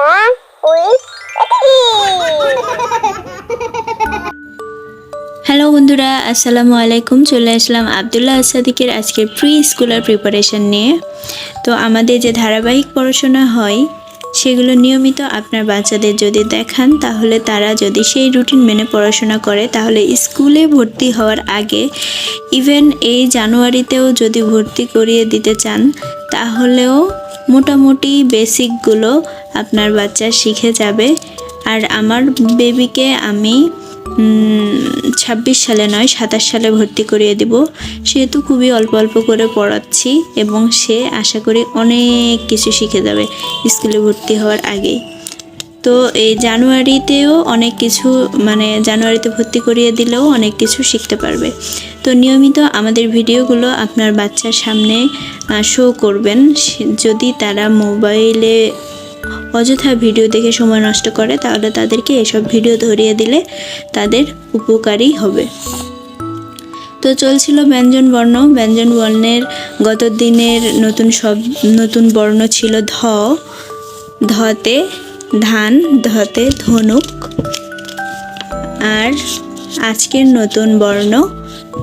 with hello বন্ধুরা, আসসালামু আলাইকুম। চলে আসলাম আবদুল্লাহ আসাদিকের আজকের প্রি স্কুলার প্রিপারেশন নিয়ে। তো আমাদের যে ধারাবাহিক পড়াশোনা হয়, সেগুলো নিয়মিত আপনার বাচ্চাদের যদি দেখান, তাহলে তারা যদি সেই রুটিন মেনে পড়াশোনা করে, তাহলে স্কুলে ভর্তি হওয়ার আগে ইভেন এই জানুয়ারিতেও যদি ভর্তি করিয়ে দিতে চান, তাহলেও মোটামুটি বেসিকগুলো আপনার বাচ্চা শিখে যাবে। আর আমার বেবিকে আমি ছাব্বিশ সালে নয়, সাতাশ সালে ভর্তি করিয়ে দিব। সেহেতু খুবই অল্প অল্প করে পড়াচ্ছি এবং সে আশা করি অনেক কিছু শিখে যাবে স্কুলে ভর্তি হওয়ার আগেই। তো এই জানুয়ারিতেও অনেক কিছু মানে জানুয়ারিতে ভর্তি করিয়ে দিলেও অনেক কিছু শিখতে পারবে। তো নিয়মিত আমাদের ভিডিওগুলো আপনার বাচ্চার সামনে শো করবেন। যদি তারা মোবাইলে অযথা ভিডিও দেখে সময় নষ্ট করে, তাহলে তাদেরকে এসব ভিডিও ধরিয়ে দিলে তাদের উপকারী হবে। তো চলছিল ব্যঞ্জন বর্ণ। ব্যঞ্জন বর্ণের গত দিনের নতুন সব, নতুন বর্ণ ছিল ধ। ধতে ধান, ধতে, ধনুক। আর আজকের নতুন বর্ণ,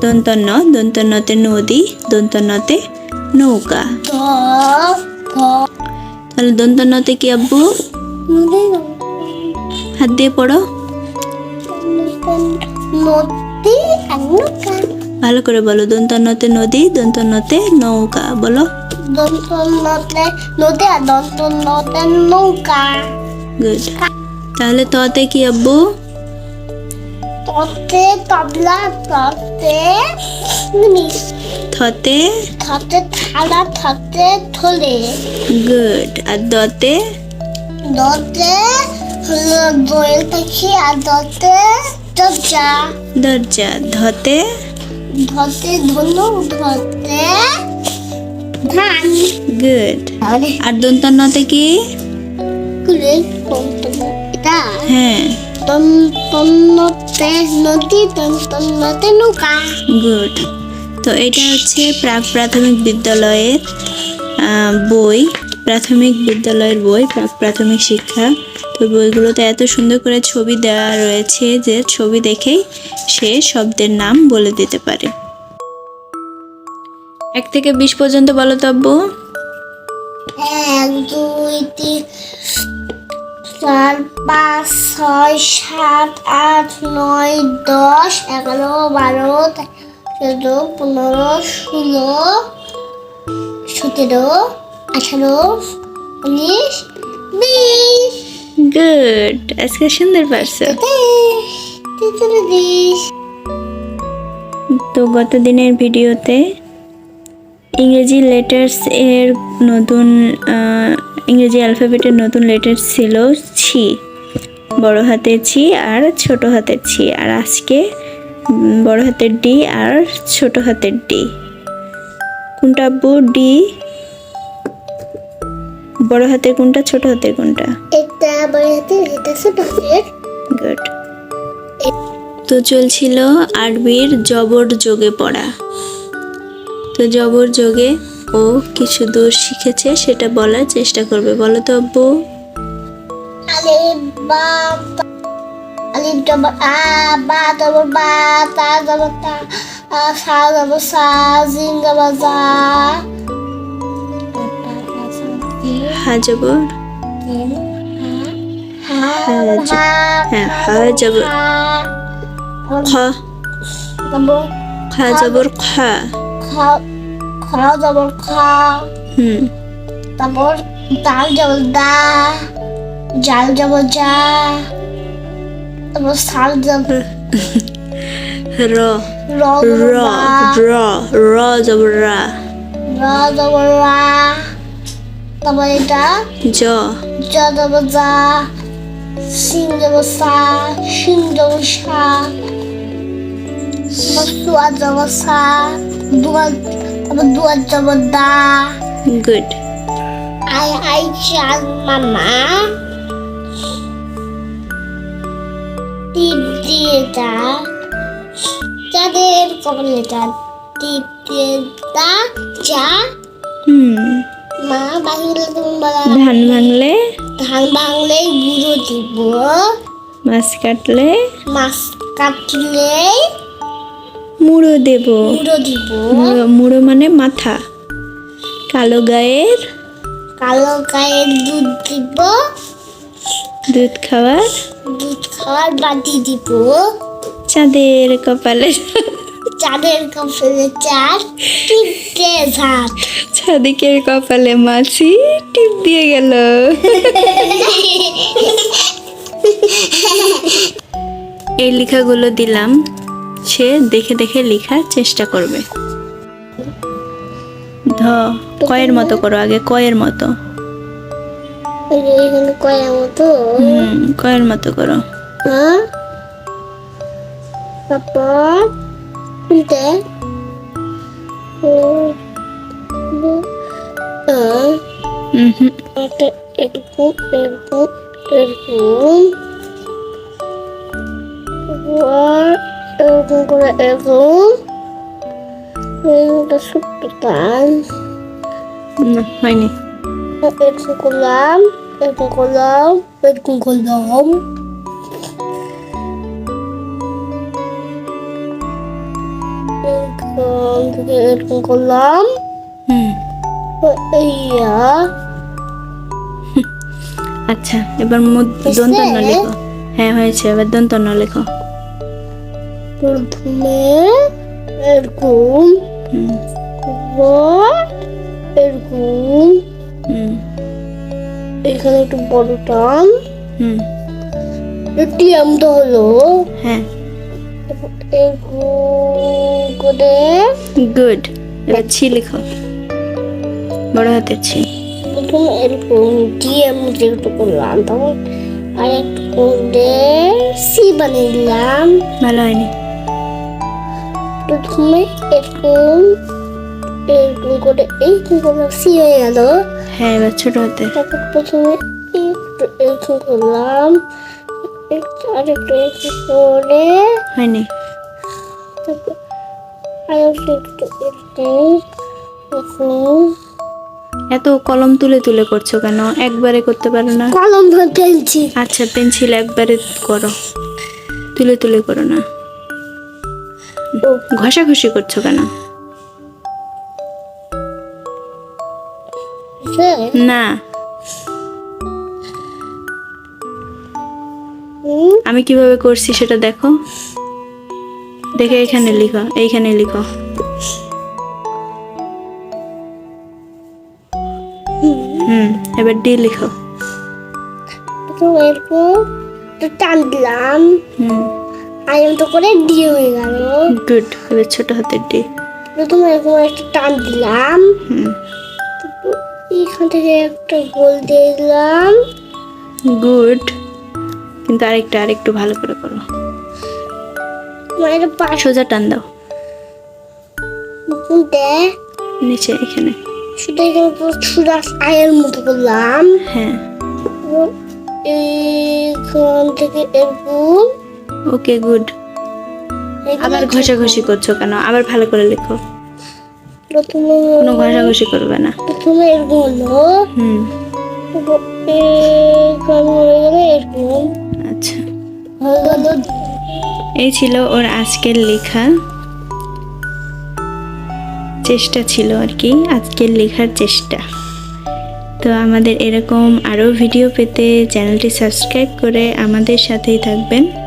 দন্তন্য, দন্তন্যতে নদী, দন্তন্যতে নৌকা। তাহলে দন্তন্যতে কি আব্বু? হাত দিয়ে পড়ো। ভালো করে বলো, দন্তন্যতে নদী, দন্তন্যতে নৌকা, বলো। দন্তনতে নদী আর দন্তনতে নৌকা। গুড তাহলে ততে কি আব্বু? ততে তবলা ততে থতে থতে থালা থতে থলে। গুড আর দতে? দতে হলো দোয়েল পাখি আর দতে দরজা। দরজা। ধতে? ধতে ধনু ধতে ধান। গুড আরে দন্তন্যতে কি? এটা হ্যাঁ। নদী নৌকা গুড তো এটা হচ্ছে প্রাক প্রাথমিক বিদ্যালয়ের বই প্রাথমিক বিদ্যালয়ের বই প্রাক প্রাথমিক শিক্ষা তো বইগুলোতে এত সুন্দর করে ছবি দেওয়া রয়েছে যে ছবি দেখেই সে শব্দের নাম বলে দিতে পারে এক থেকে বিশ পর্যন্ত বলো তব্য এক দুই তিন চার পাঁচ ছয় সাত আট নয় দশ এগারো বারো চোদ্দ পনেরো ষোলো সতেরো আঠারো উনিশ বিশ। গুড। আজকে সুন্দর পারছ। তো গত দিনের ভিডিওতে ইংরেজি লেটার্স এর নতুন ইংরেজি অ্যালফাবেটের নতুন লেটার ছিল ছি। বড় হাতের ছি আর ছোট হাতের ছি। আর আজকে বড় হাতের ডি আর ছোট হাতের ডি। কোনটা আব্বু? ডি। বড় হাতের কোনটা ছোট হাতের কোনটা? এটা বড় হাতের এটা ছোট হাতের। গুড তো চলছিল আরবির জবর যোগে পড়া। তো জবর যোগে ও কিছু দূর শিখেছে, সেটা বলার চেষ্টা করবে। বলো তো আব্বু। আলিফ বা তা আলিফ ডবল আ বা ডবল বা তা ডবল তা আ সা ডবল সা জিন ডবল জা হা জবর। হা জ- হ্যাঁ হা জবর। খ। খা, জবর খা। খা খা খা। হুম। তারপর দাল ডবল দা জাল ডবল যা তারপর সাল ডবল র। র র র র। জবর রা রা। ডবল রা। তারপর এটা জ। যা ডবল যা সিন ডবল সা শিন ডবল সা। সুয়া ডবল সা দুয়া তারপর দুয়া ডবল দা গুড আই আই চাল মামা। টিপ দিয়ে দা। যাদের কপালে দা টিপ দিয়ে দা যা। হুম। মা বাহিরে তুমি বলা। ধান ভাঙলে? ধান ভাঙলেই গুঁড়ো দিব। মাছ কাটলে? মাছ কাটলে মুড়ো দেব। মুড়ো মুড়ো মানে মাথা। কালো গায়ের? কালো গায়ের দুধ দিব। দুধ খাওয়ার? দুধ খাওয়ার বাটি দিব। চাঁদের কপালে। চাঁদের কপালে চার তিনটে ঝাঁট ছাদিকের কপালে মাছি টিপ দিয়ে গেল। এই লেখাগুলো দিলাম। সে দেখে দেখে লেখার চেষ্টা করবে। ধ কয়ের মতো করো আগে কয়ের মতো। এই যে এখানে কয়া মতো? হুম কয়ের মতো করো। তারপর এরকম এরকম এরকম এরকম করে এরকম। একটা ছোট্ট টান না, হয়নি। এরকম করলাম এরকম করলাম এরকম করলাম। এরকম করলাম। ইয়া আচ্ছা এবার দন্তন্য লেখো। হ্যাঁ হয়েছে এবার দন্তন্য লেখো। প্রথমে এরকম এরকম এখানে একটু বড় টান। এটি আমটা হলো। হ্যাঁ। গুড। এবার ছি লেখো। বড় হাতের ছি। প্রথমে এরকম দিয়ে আমি একটু করলাম তখন আর একটু করে সি বানিয়ে দিলাম। ভালো হয়নি। প্রথমে এরকম এরকম করে এইরকম করে সি হয়ে গেল। হ্যাঁ এবার ছোট হাতে। তারপর প্রথমে একটু এরকম করলাম একটু আর একটু এরকম করে হয়নি। তারপর আর একটু একটু এরকম এত কলম তুলে তুলে করছ কেন? একবারে করতে পারো না। কলম ধরে আচ্ছা পেন্সিল একবারে করো। তুলে তুলে করো না। ঘষাঘষি করছ কেন? না। আমি কীভাবে করছি সেটা দেখো। দেখে এখানে লিখো এইখানে লিখো। হুম এবার ডি লিখো। প্রথম এরকম একটু টান দিলাম। হুম। আয়ন্ত করে দিয়ে হয়ে গেল। গুড এবার ছোট হাতের ডি। প্রথমে এরকম একটা টান দিলাম। এখান থেকে একটা গোল দিয়ে দিলাম। গুড। কিন্তু আরেকটা আরেকটু ভালো করে করো। মানে পাশ সোজা টান দাও। শুনতে নিচে এখানে। শুধু এখানে পুরো ছুরা আয়ের মতো করলাম। হ্যাঁ। এবং এইখান থেকে এরকম ওকে গুড। আবার ঘষাঘষি করছ কেন? আবার ভালো করে লেখো। প্রথমে কোনো ঘষাঘষি করবে না। প্রথমে এরকম হলো হুম আচ্ছা। এই ছিল ওর আজকের লেখা। চেষ্টা ছিল আর কি আজকের লেখার চেষ্টা। তো আমাদের এরকম আরও ভিডিও পেতে চ্যানেলটি সাবস্ক্রাইব করে আমাদের সাথেই থাকবেন।